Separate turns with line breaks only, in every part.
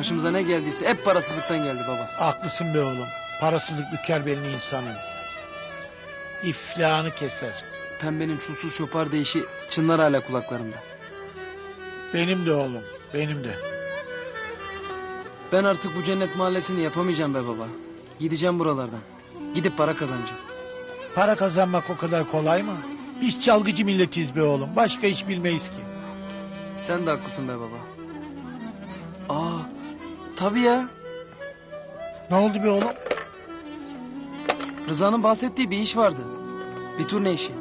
Başımıza ne geldiyse hep parasızlıktan geldi baba.
Haklısın be oğlum. Parasızlık büker belini insanın. İflahını keser.
Pembenin çulsuz şopar değişi çınlar hala kulaklarımda.
Benim de oğlum. Benim de.
Ben artık bu cennet mahallesini yapamayacağım be baba. Gideceğim buralardan. Gidip para kazanacağım.
Para kazanmak o kadar kolay mı? Biz çalgıcı milletiz be oğlum. Başka iş bilmeyiz ki.
Sen de haklısın be baba. Aa, tabii ya.
Ne oldu be oğlum?
Rıza'nın bahsettiği bir iş vardı. Bir turne işi.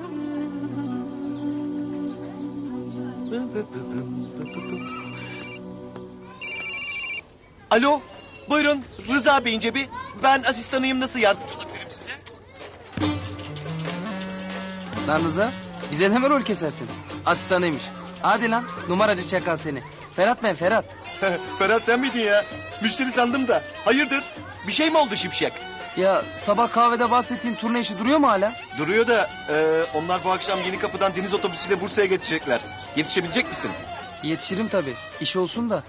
Alo, buyurun Rıza Bey'in cebi. Ben asistanıyım nasıl yardımcı olabilirim size?
Lan Rıza, bize ne mi rol kesersin? Asistanıymış. Hadi lan, numaracı çakal seni. Ferhat ben Ferhat.
Ferhat sen miydin ya? Müşteri sandım da. Hayırdır? Bir şey mi oldu Şipşak?
Ya sabah kahvede bahsettiğin turne işi duruyor mu hala?
Duruyor da e, onlar bu akşam yeni kapıdan deniz otobüsüyle Bursa'ya geçecekler. Yetişebilecek misin?
Yetişirim tabii. İş olsun da.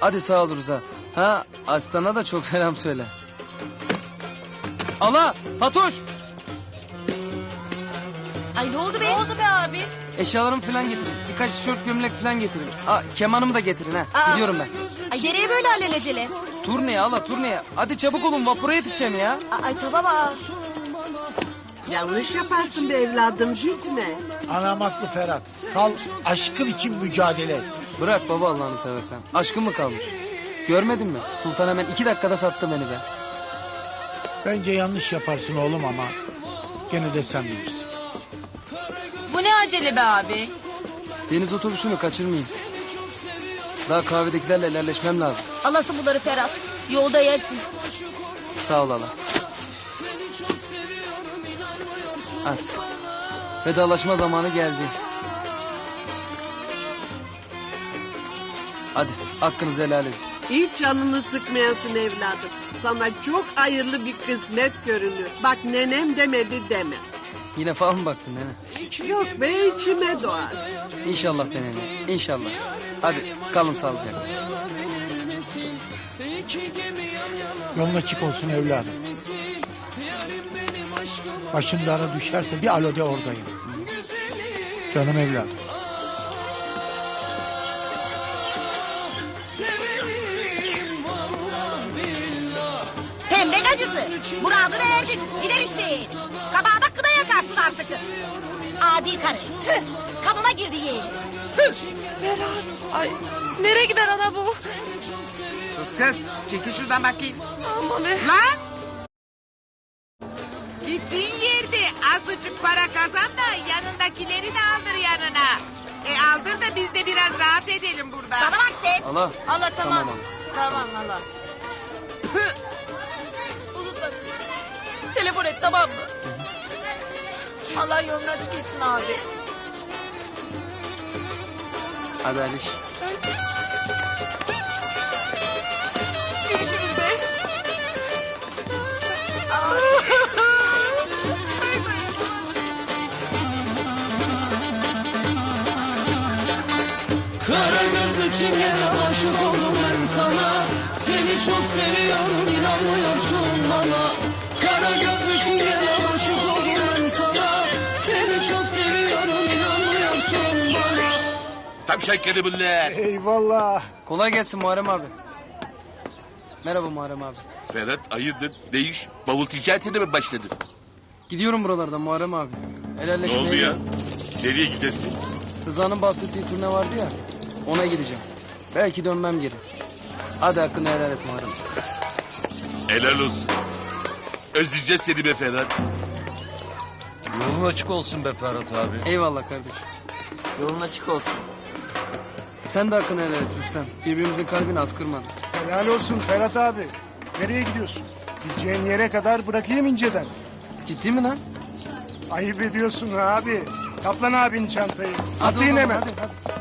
Hadi sağ ol Rıza. Ha Aslan'a da çok selam söyle. Allah! Fatoş!
Ay ne oldu be? Ne oldu be abi?
Eşyalarımı falan getirin. Birkaç tişört gömlek falan getirin. Aa, kemanımı da getirin ha.
Aa.
Gidiyorum ben.
Ay nereye böyle alelacele?
Turneye Allah turneye. Hadi çabuk olun vapura yetişeceğim ya.
Ay tamam aa.
Yanlış yaparsın be evladım gitme.
Anam haklı Ferhat. Kal aşkın için mücadele et.
Bırak baba Allah'ını seversen. Aşkın mı kalmış? Görmedin mi? Sultan hemen iki dakikada sattı beni be.
Bence yanlış yaparsın oğlum ama gene de sen bilirsin.
Bu ne acele be abi?
Deniz otobüsünü kaçırmayayım. Daha kahvedekilerle helalleşmem lazım.
Alasın bunları Ferhat. Yolda yersin.
Sağ ol Allah. Hadi. Vedalaşma zamanı geldi. Hadi hakkınızı helal edin.
Hiç canını sıkmayasın evladım. Sana çok hayırlı bir kısmet görünüyor. Bak nenem demedi deme.
Yine fal mı baktın nene?
Yok be içime doğar.
İnşallah be nene. İnşallah. Hadi kalın sağlıcakla.
Yolun açık olsun evladım. Başın dara düşerse bir alo de oradayım. Canım evladım.
Pembe gacısı. Muradına erdin. Gider işte. Yakarsın artık. Adi karı. Tüh. Kanına girdi yeğeni.
Ay nereye gider ana bu?
Sus kız. Çekil şuradan bakayım.
Aman be.
Lan! Gittiğin yerde azıcık para kazan da yanındakileri de aldır yanına. E aldır da biz de biraz rahat edelim burada.
Bana bak sen.
Allah.
Allah tamam.
Tamam,
Tamam Allah.
Telefon et tamam mı?
Allah yolunu açık etsin abi.
Hadi Aliş.
Görüşürüz be.
Kara gözlü çingene aşık oldum ben sana Seni çok seviyorum inanmıyorsun bana Kara gözlü çingene
Tavşan bunlar.
Eyvallah.
Kolay gelsin Muharrem abi. Merhaba Muharrem abi.
Ferhat hayırdır? Ne iş? Bavul ticaretine mi başladın?
Gidiyorum buralardan Muharrem abi.
Ne
Helalleşmeye
oldu ya?
gidiyorum.
Nereye gidersin?
Rıza'nın bahsettiği turne vardı ya. Ona gideceğim. Belki dönmem geri. Hadi hakkını helal et Muharrem.
Helal olsun. Özleyeceğiz seni be Ferhat.
Yolun açık olsun be Ferhat abi.
Eyvallah kardeşim.
Yolun açık olsun.
Sen de hakkını helal et Rüstem. Birbirimizin kalbini az kırmadık.
Helal olsun Ferhat abi. Nereye gidiyorsun? Gideceğin yere kadar bırakayım inceden.
Ciddi mi lan?
Ayıp ediyorsun abi. Kaplan abinin çantayı.
Hadi
Atlayın
oğlum,
hemen.
hadi, hadi.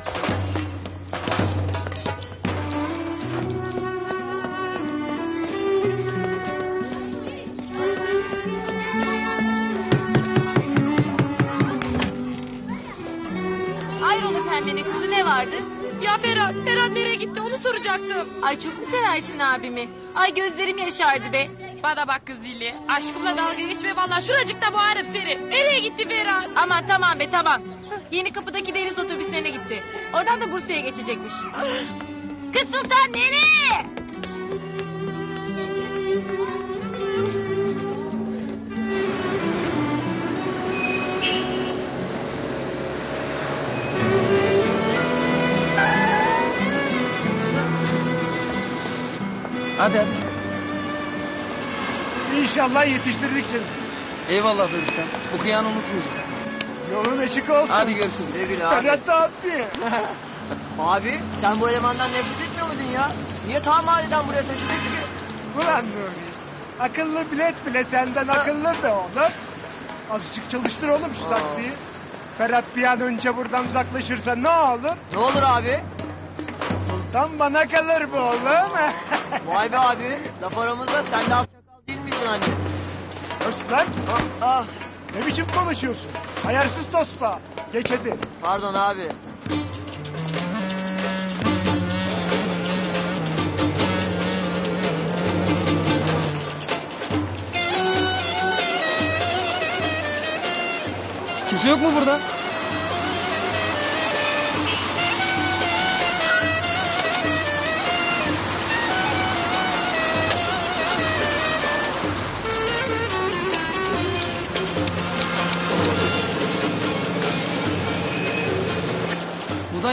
Pembenin kızı ne vardı? Ya Ferhat, Ferhat nereye gitti onu soracaktım. Ay çok mu seversin abimi? Ay gözlerim yaşardı be. Bana bak kız Zilli. Aşkımla dalga geçme vallahi şuracıkta boğarım seni. Nereye gitti Ferhat? Aman tamam be tamam. Yeni kapıdaki deniz otobüslerine gitti. Oradan da Bursa'ya geçecekmiş.
Kız Sultan nereye?
Hadi hadi.
İnşallah yetiştirdik seni.
Eyvallah bebişten. Bu kıyanı unutmayacağım.
Yolun açık olsun.
Hadi görüşürüz.
Ferhat abi.
Abi sen bu elemandan nefret etmiyor muydun ya? Niye ta mahalleden buraya taşıdık ki?
Ulan Nuri. Akıllı bilet bile senden akıllı be oğlum. Azıcık çalıştır oğlum şu saksıyı. Ferhat bir an önce buradan uzaklaşırsa ne olur?
Ne olur abi?
Sultan bana kalır bu oğlum.
Vay be abi. Laf aramızda sen de az çakal değil misin hani?
Öst lan.
Ah,
Ne biçim konuşuyorsun? Ayarsız tospa. Geç hadi.
pardon abi.
Kimse yok mu burada?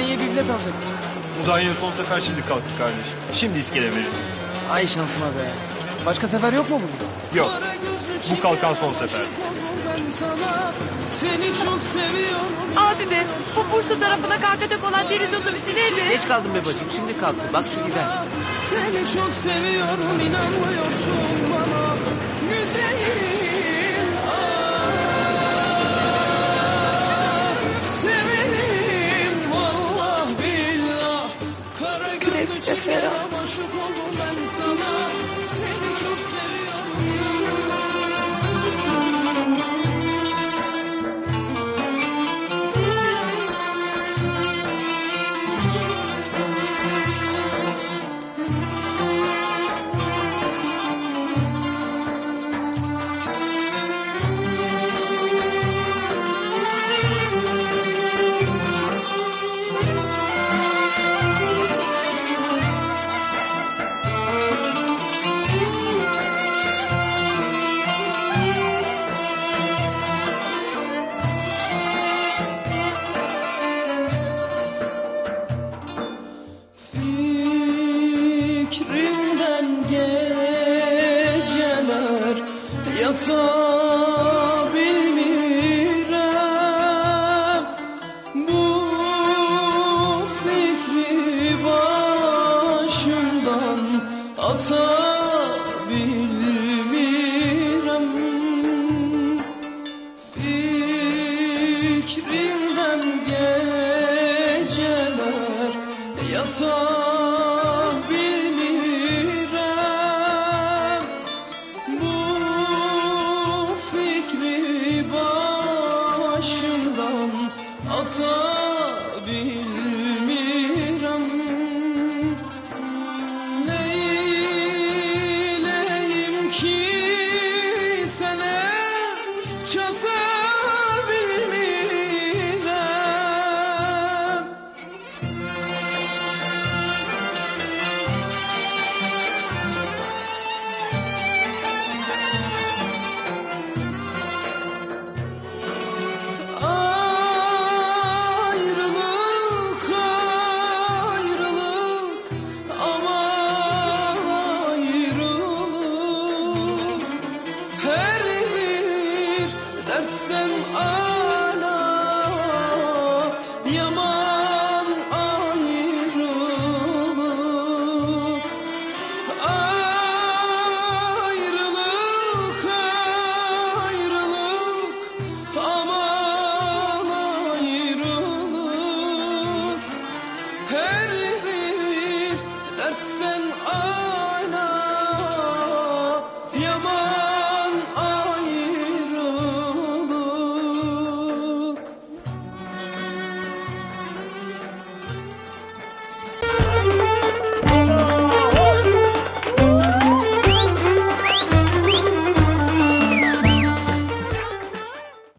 Mudanya'ya bir bilet alacak.
Mudanya son sefer şimdi kalktı kardeş. Şimdi iskele verin.
Ay şansıma be. Başka sefer yok mu bugün?
Yok. Bu kalkan son sefer.
Ben sana seni çok seviyorum.
Abi be bu Bursa tarafına kalkacak olan deniz otobüsü nerede?
Geç kaldım be bacım şimdi kalktı. Bak şu gider.
Seni çok seviyorum inanmıyorsun bana Güzelim gözlü yatabilmirem Bu fikri başımdan atar